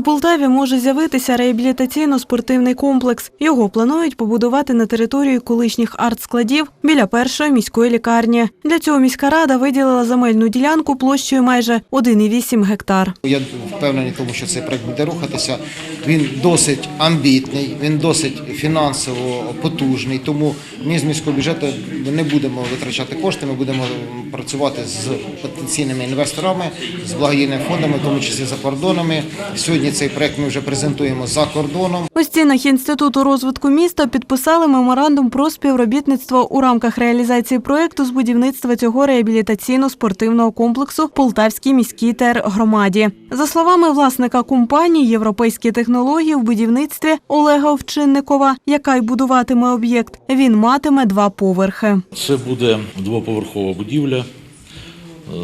У Полтаві може з'явитися реабілітаційно-спортивний комплекс. Його планують побудувати на території колишніх артскладів біля першої міської лікарні. Для цього міська рада виділила земельну ділянку площею майже 1,8 гектар. Я впевнений, тому що цей проект буде рухатися. Він досить амбітний, він досить фінансово потужний. Тому ми з міського бюджету не будемо витрачати кошти. Ми будемо працювати з потенційними інвесторами, з благодійними фондами, в тому числі за кордонами. Сьогодні цей проект ми вже презентуємо за кордоном. У стінах інституту розвитку міста підписали меморандум про співробітництво у рамках реалізації проекту з будівництва цього реабілітаційно-спортивного комплексу в Полтавській міській тергромаді. За словами власника компанії Європейські технології в будівництві Олега Овчинникова, яка й будуватиме об'єкт, він матиме два поверхи. Це буде двоповерхова будівля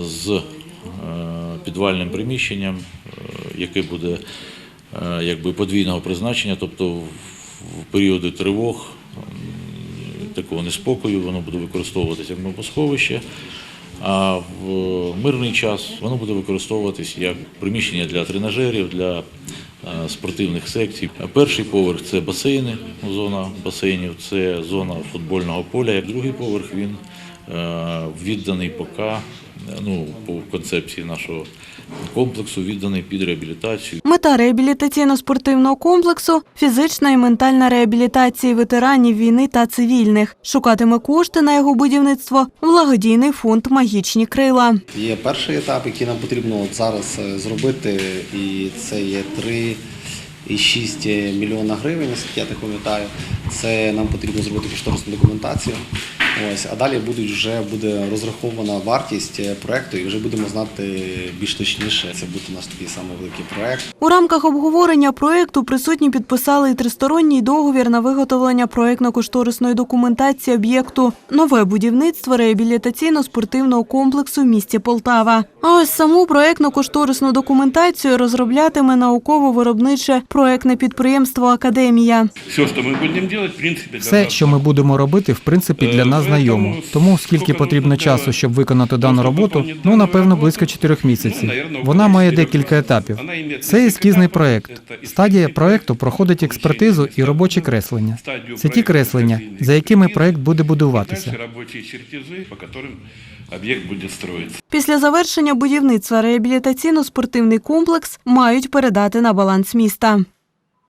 з е, підвальним приміщенням, яке буде е, якби подвійного призначення, тобто в періоди тривог, такого неспокою, воно буде використовуватися як мобосховище, а в мирний час воно буде використовуватись як приміщення для тренажерів, для е, спортивних секцій. Перший поверх це басейни, зона басейнів, це зона футбольного поля. Як другий поверх він е, відданий поки, е, ну, по концепції нашого комплексу, відданий під реабілітацію. Мета реабілітаційно-спортивного комплексу фізична і ментальна реабілітація ветеранів війни та цивільних. Шукатиме кошти на його будівництво благодійний фонд Магічні крила. Є перший етап, який нам потрібно от зараз е, зробити, і це є 3,6 мільйона гривень, наскільки я так пам'ятаю. Це нам потрібно зробити кошторисну документацію. Ось, а далі будуть вже буде розрахована вартість е, проекту, і вже будемо знати більш точніше. Це буде наш такий самий великий проект. У рамках обговорення проєкту присутні підписали і тристоронній договір на виготовлення проєктно-кошторисної документації об'єкту нове будівництво реабілітаційно-спортивного комплексу в місті Полтава. А ось саму проєктно-кошторисну документацію розроблятиме науково-виробниче проєктне підприємство Академія. Все, що ми будемо робити, в принципі, Все, що ми будемо робити, в принципі, для нас знайомо. Тому скільки потрібно часу, щоб виконати дану роботу, ну напевно близько чотирьох місяців. Вона має декілька етапів. Це ескізний проект. Стадія проекту проходить експертизу і робочі креслення. Це ті креслення, за якими проект буде будуватися. Об'єкт буде строїтися. Після завершення будівництва реабілітаційно-спортивний комплекс мають передати на баланс міста.